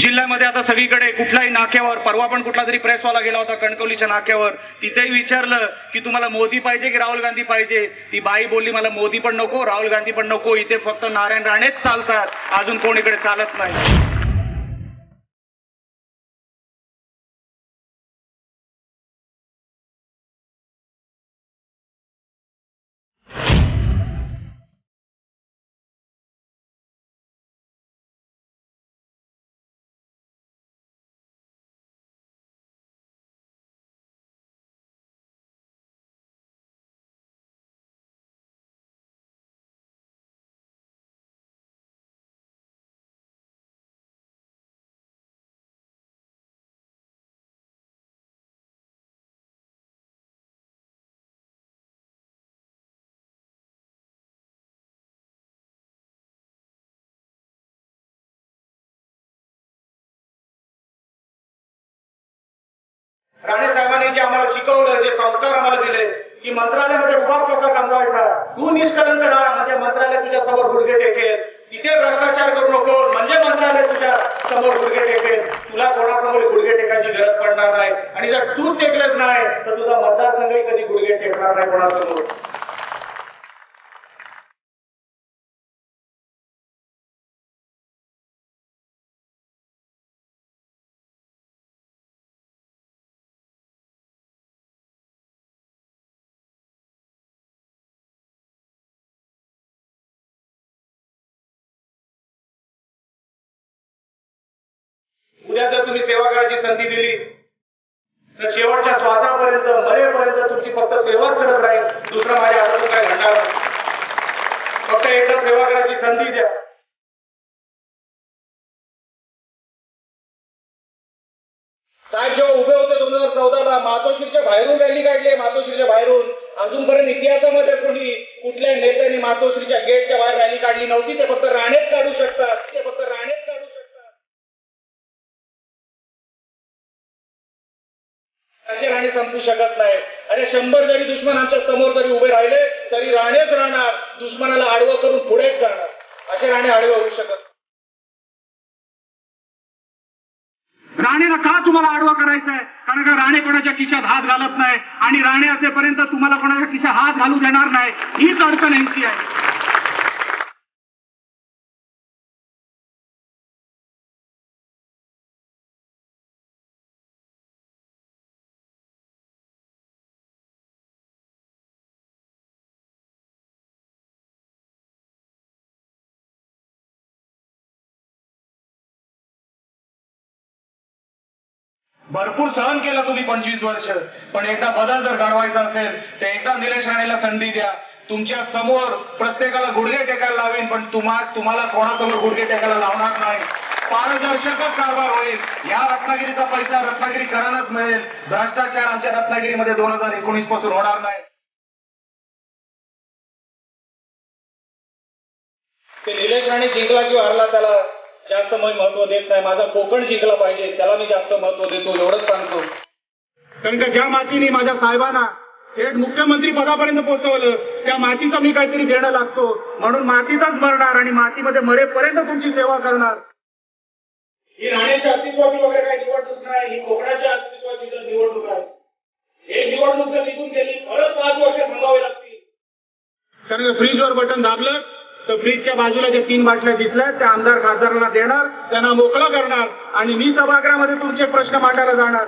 जिल्ह्यामध्ये आता सगळीकडे कुठल्याही नाक्यावर परवा पण कुठला तरी प्रेसवाला गेला होता कणकवलीच्या नाक्यावर. तिथेही विचारलं की तुम्हाला मोदी पाहिजे की राहुल गांधी पाहिजे? ती बाई बोलली मला मोदी पण नको राहुल गांधी पण नको इथे फक्त नारायण राणेच चालतात. अजून कोणीकडे चालत नाही? राणे साहेबांनी जे आम्हाला शिकवलं जे संस्कार आम्हाला दिले की मंत्रालयामध्ये रुबाब कसा कमवायचा तू निष्कलंक राहा म्हणजे मंत्रालय तुझ्या समोर गुडघे टेकेल. तिथे भ्रष्टाचार करू नको म्हणजे मंत्रालय तुझ्या समोर गुडघे टेकेल. तुला कोणासमोर गुडघे टेकायची गरज पडणार नाही. आणि जर तू टेकलंच नाही तर तुझा मतदारसंघही कधी गुडघे टेकणार नाही कोणासमोर. सेवा करायची संधी दिली. तर शेवटच्या श्वासापर्यंत मरेपर्यंत तुमची फक्त सेवाच करत राहील. दुसरं माझ्या हातात काय घडणार फक्त एकदा सेवा करायची संधी द्या. साहेब जेव्हा उभे होते दोन हजार चौदाला मातोश्रीच्या बाहेरून रॅली काढली मातोश्रीच्या बाहेरून. अजूनपर्यंत इतिहासामध्ये कुणी कुठल्या नेत्यांनी मातोश्रीच्या गेटच्या बाहेर रॅली काढली नव्हती. ते फक्त राणेच काढू शकतात ते फक्त राणेच काढू शकतात अशी राणी संपू शकत नाही. अरे शंभर जरी दुश्मन आमच्यासमोर जरी उभे राहिले तरी राणेच राहणार. दुश्मनाला आडवं करून पुढेच जाणार. असे राणे आडवे होऊ शकत राणेला का तुम्हाला आडवा करायचं आहे कारण का राणे कोणाच्या खिशात हात घालत नाही? आणि राणे असेपर्यंत तुम्हाला कोणाच्या खिशात हात घालू देणार नाही? हीच अडचण यांची आहे. भरपूर सहन केलं तुम्ही पंचवीस वर्ष. पण एकदा बदल जर घडवायचा असेल तर एकदा निलेश राणेला संधी द्या. तुमच्यासमोर प्रत्येकाला गुडघे टेकायला लावेन पण तुम्हा तुम्हाला कोणासमोर गुडघे टेकायला लावणार नाही. पारदर्शकच कारभार होईल. या रत्नागिरीचा पैसा रत्नागिरीकरांनाच मिळेल. भ्रष्टाचार आमच्या रत्नागिरीमध्ये दोन हजार एकोणीसपासून होणार नाही. ते निलेश राणे जिंकला किंवा हरला त्याला जास्त मी महत्त्व देत नाही. माझा कोकण जिंकला पाहिजे. त्याला मी जास्त महत्त्व देतो. एवढंच सांगतो. कारण का ज्या मातीने माझ्या साहेबांना थेट मुख्यमंत्री पदापर्यंत पोहोचवलं त्या मातीचा मी काहीतरी देणं लागतो. म्हणून मातीतच मरणार आणि मातीमध्ये मरेपर्यंत तुमची सेवा करणार. ही राण्याच्या अस्तित्वाची वगैरे काही निवडणूक नाही. ही कोकणाच्या अस्तित्वाची जर निवडणूक आहे. एक निवडणूक जर निघून गेली परत पाच वर्ष थांबावे लागतील. कारण फ्रीजवर बटन दाबलं तर फ्रीजच्या बाजूला ज्या तीन बाटल्या दिसल्या त्या आमदार खासदारांना देणार त्यांना मोकळं करणार आणि मी सभागृहामध्ये तुमचे प्रश्न मांडायला जाणार.